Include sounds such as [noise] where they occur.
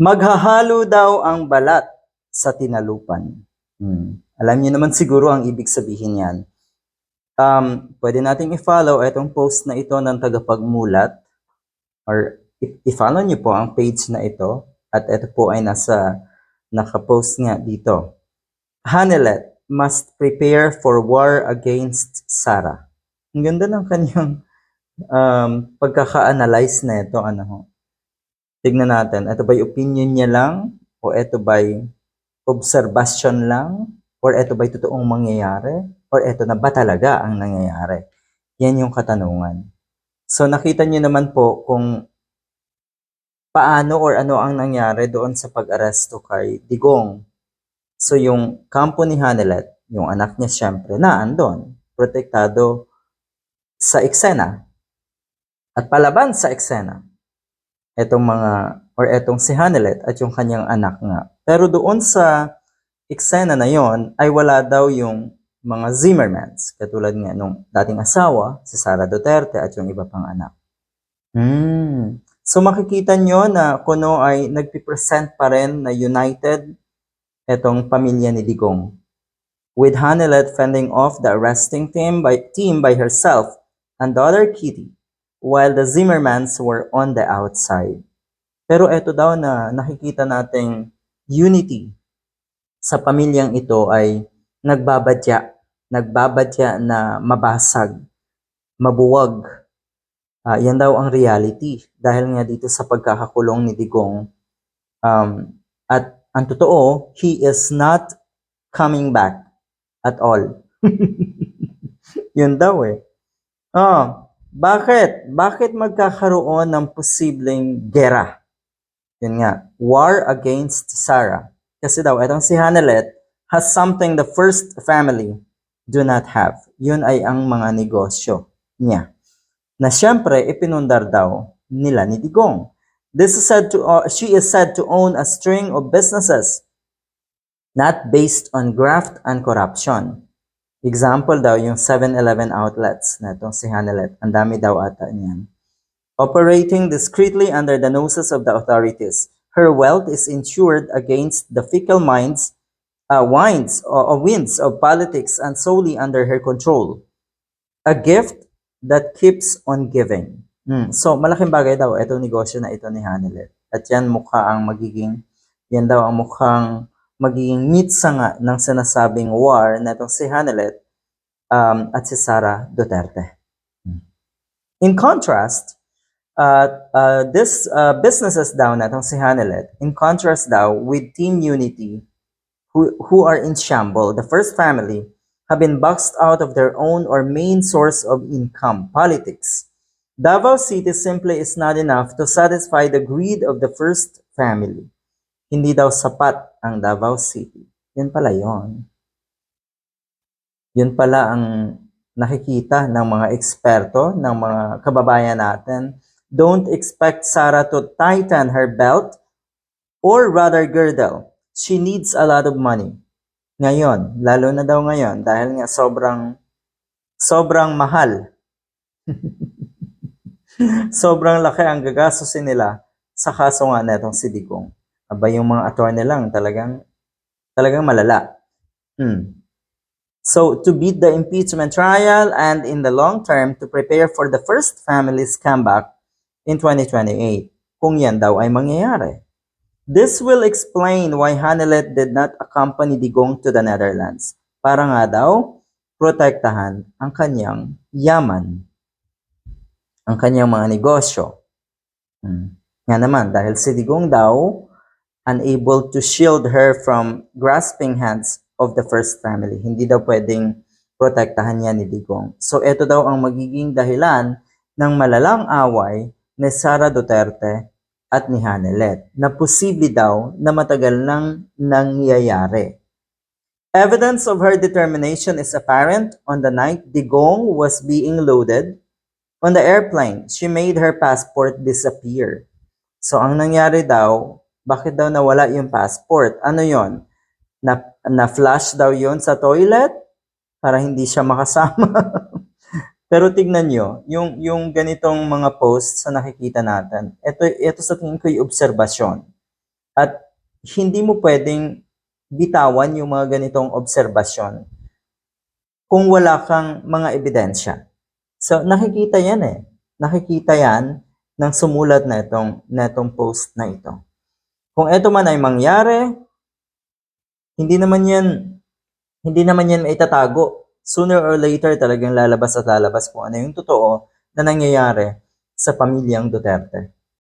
Maghahalo daw ang balat sa tinalupan. Hmm. Alam niyo naman siguro ang ibig sabihin yan. Um, pwede nating i-follow itong post na ito ng tagapagmulat or i-follow niyo po ang page na ito at ito po ay nasa nakapost nga dito. Hanelet must prepare for war against Sarah. Ang ganda ng kanyang um, pagkaka-analyze na ito. Ano. Tignan natin, ito ba'y opinion niya lang? O ito ba'y observation lang? Or ito ba'y totoong mangyayari? Or ito na ba talaga ang nangyayari? Yan yung katanungan. So nakita niyo naman po kung paano or ano ang nangyari doon sa pag-aresto kay Digong. So yung kampo ni Hanelet, yung anak niya siyempre, na andon, protektado sa eksena. At palaban sa eksena, etong mga, or etong si Hanelet at yung kanyang anak nga. Pero doon sa eksena na yon ay wala daw yung mga Zimmermans, katulad nga nung dating asawa, si Sara Duterte at yung iba pang anak. Hmm. So makikita nyo na kuno ay nagpipresent pa rin na united etong pamilya ni Digong. With Hanelet fending off the arresting team by, team by herself and daughter Kitty, while the Zimmermans were on the outside. Pero eto daw na nakikita nating unity sa pamilyang ito ay nagbabadya, nagbabadya na mabasag, mabuwag. Ah, yan daw ang reality dahil nga dito sa pagkakakulong ni Digong. Um, at ang totoo, he is not coming back at all. [laughs] Yun daw eh. Oh, bakit? Bakit magkakaroon ng posibleng gera? Yun nga, war against Sarah. Kasi daw, itong si Hanelet has something the first family do not have. Yun ay ang mga negosyo niya. Na siyempre, ipinundar daw nila ni Digong. This is said to, uh, she is said to own a string of businesses not based on graft and corruption. Example daw yung 7-Eleven outlets na itong si Hanelet. Ang dami daw ata niyan. Operating discreetly under the noses of the authorities, her wealth is insured against the fickle minds, uh, winds or, or winds of politics and solely under her control. A gift that keeps on giving. Hmm. So, malaking bagay daw itong negosyo na ito ni Hanelet. At yan mukha ang magiging, yan daw ang mukhang magiging mitsa nga ng sinasabing war na itong si Hanelet um, at si Sara Duterte. In contrast, uh, uh, this uh, businesses daw na itong si Hanelet, in contrast daw with Team Unity, who, who are in shamble, the first family, have been boxed out of their own or main source of income, politics. Davao City simply is not enough to satisfy the greed of the first family. Hindi daw sapat ang Davao City. Yun pala yon. Yun pala ang nakikita ng mga eksperto, ng mga kababayan natin. Don't expect Sarah to tighten her belt or rather girdle. She needs a lot of money. Ngayon, lalo na daw ngayon dahil nga sobrang sobrang mahal. [laughs] sobrang laki ang gagastusin nila sa kaso nga netong si Digong. Aba yung mga attorney lang talagang talagang malala. Hmm. So, to beat the impeachment trial and in the long term to prepare for the first family's comeback in 2028, kung yan daw ay mangyayari. This will explain why Hanelet did not accompany Digong to the Netherlands. Para nga daw, protektahan ang kanyang yaman, ang kanyang mga negosyo. Hmm. Nga naman, dahil si Digong daw, unable to shield her from grasping hands of the first family. Hindi daw pwedeng protektahan niya ni Digong. So, ito daw ang magiging dahilan ng malalang away ni Sara Duterte at ni Hanelet na posible daw na matagal nang nangyayari. Evidence of her determination is apparent on the night Digong was being loaded on the airplane. She made her passport disappear. So, ang nangyari daw, bakit daw nawala yung passport? Ano yon? Na, na-flash daw yon sa toilet para hindi siya makasama. [laughs] Pero tignan nyo, yung, yung ganitong mga posts sa nakikita natin, ito, ito sa tingin ko yung obserbasyon. At hindi mo pwedeng bitawan yung mga ganitong obserbasyon kung wala kang mga ebidensya. So, nakikita yan eh. Nakikita yan ng sumulat na itong, na itong post na ito. Kung ito man ay mangyari, hindi naman yan, hindi naman yan maitatago. Sooner or later talagang lalabas at lalabas kung ano yung totoo na nangyayari sa pamilyang Duterte.